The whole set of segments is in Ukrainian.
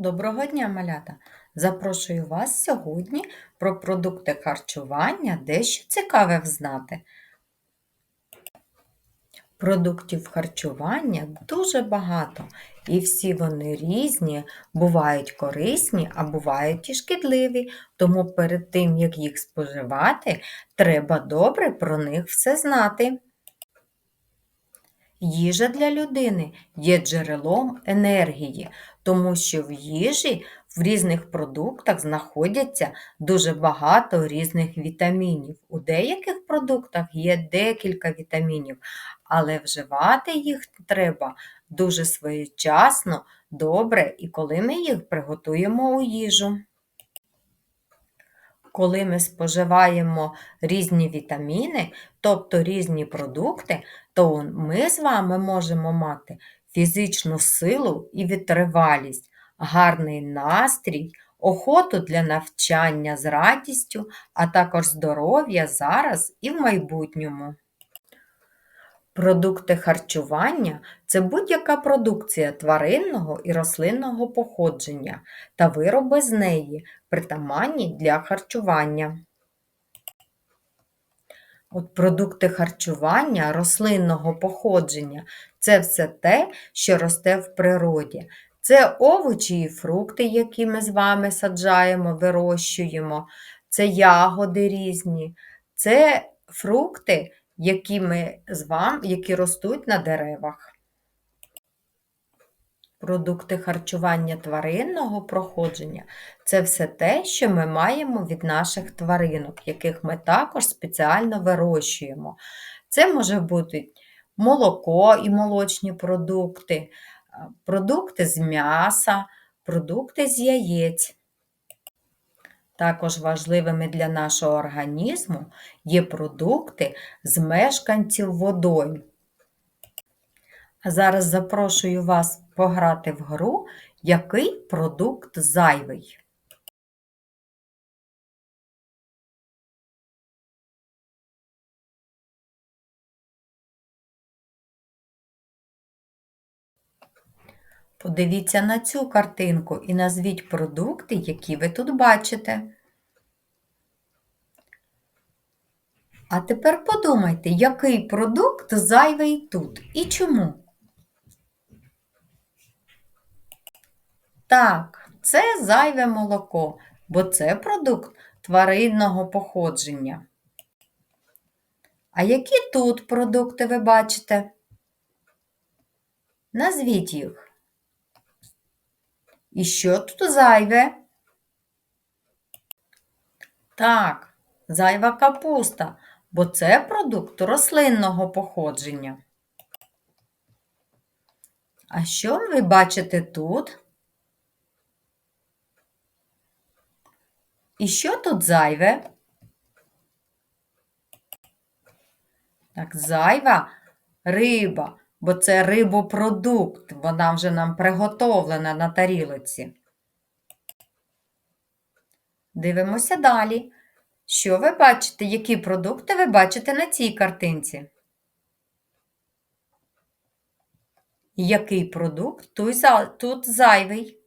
Доброго дня, малята! Запрошую вас сьогодні про продукти харчування, дещо цікаве взнати. Продуктів харчування дуже багато, і всі вони різні, бувають корисні, а бувають і шкідливі, тому перед тим, як їх споживати, треба добре про них все знати. Їжа для людини є джерелом енергії, тому що в їжі в різних продуктах знаходяться дуже багато різних вітамінів. У деяких продуктах є декілька вітамінів, але вживати їх треба дуже своєчасно, добре і коли ми їх приготуємо у їжу. Коли ми споживаємо різні вітаміни, тобто різні продукти, то ми з вами можемо мати фізичну силу і витривалість, гарний настрій, охоту для навчання з радістю, а також здоров'я зараз і в майбутньому. Продукти харчування це будь-яка продукція тваринного і рослинного походження та вироби з неї, притаманні для харчування. От Продукти харчування рослинного походження це все те, що росте в природі. Це овочі і фрукти, які ми з вами саджаємо, вирощуємо, це ягоди різні, це фрукти, які ми з вами, які ростуть на деревах. Продукти харчування тваринного проходження це все те, що ми маємо від наших тваринок, яких ми також спеціально вирощуємо. Це може бути молоко і молочні продукти, продукти з м'яса, продукти з яєць. Також важливими для нашого організму є продукти з мешканців водойм. А зараз запрошую вас пограти в гру, який продукт зайвий. Подивіться на цю картинку і назвіть продукти, які ви тут бачите. А тепер подумайте, який продукт зайвий тут і чому? Так, це зайве молоко, бо це продукт тваринного походження. А які тут продукти ви бачите? Назвіть їх. І що тут зайве? Так, зайва капуста, бо це продукт рослинного походження. А що ви бачите тут? І що тут зайве? Так, зайва риба, бо це рибопродукт, вона вже нам приготовлена на тарілоці. Дивимося далі. Що ви бачите? Які продукти ви бачите на цій картинці? Який продукт тут зайвий?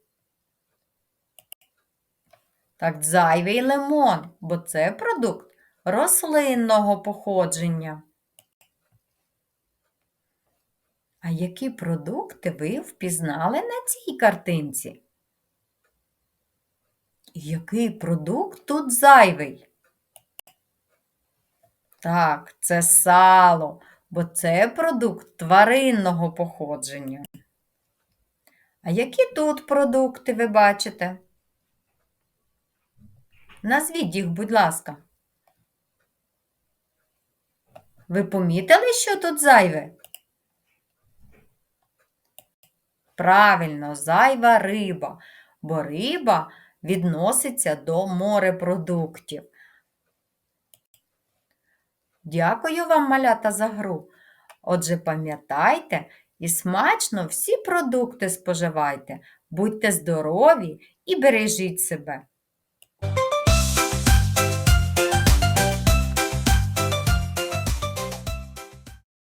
Так, зайвий лимон, бо це продукт рослинного походження. А які продукти ви впізнали на цій картинці? Який продукт тут зайвий? Так, це сало, бо це продукт тваринного походження. А які тут продукти ви бачите? Назвіть їх, будь ласка. Ви помітили, що тут зайве? Правильно, зайва риба, бо риба відноситься до морепродуктів. Дякую вам, малята, за гру. Отже, пам'ятайте і смачно всі продукти споживайте, будьте здорові і бережіть себе.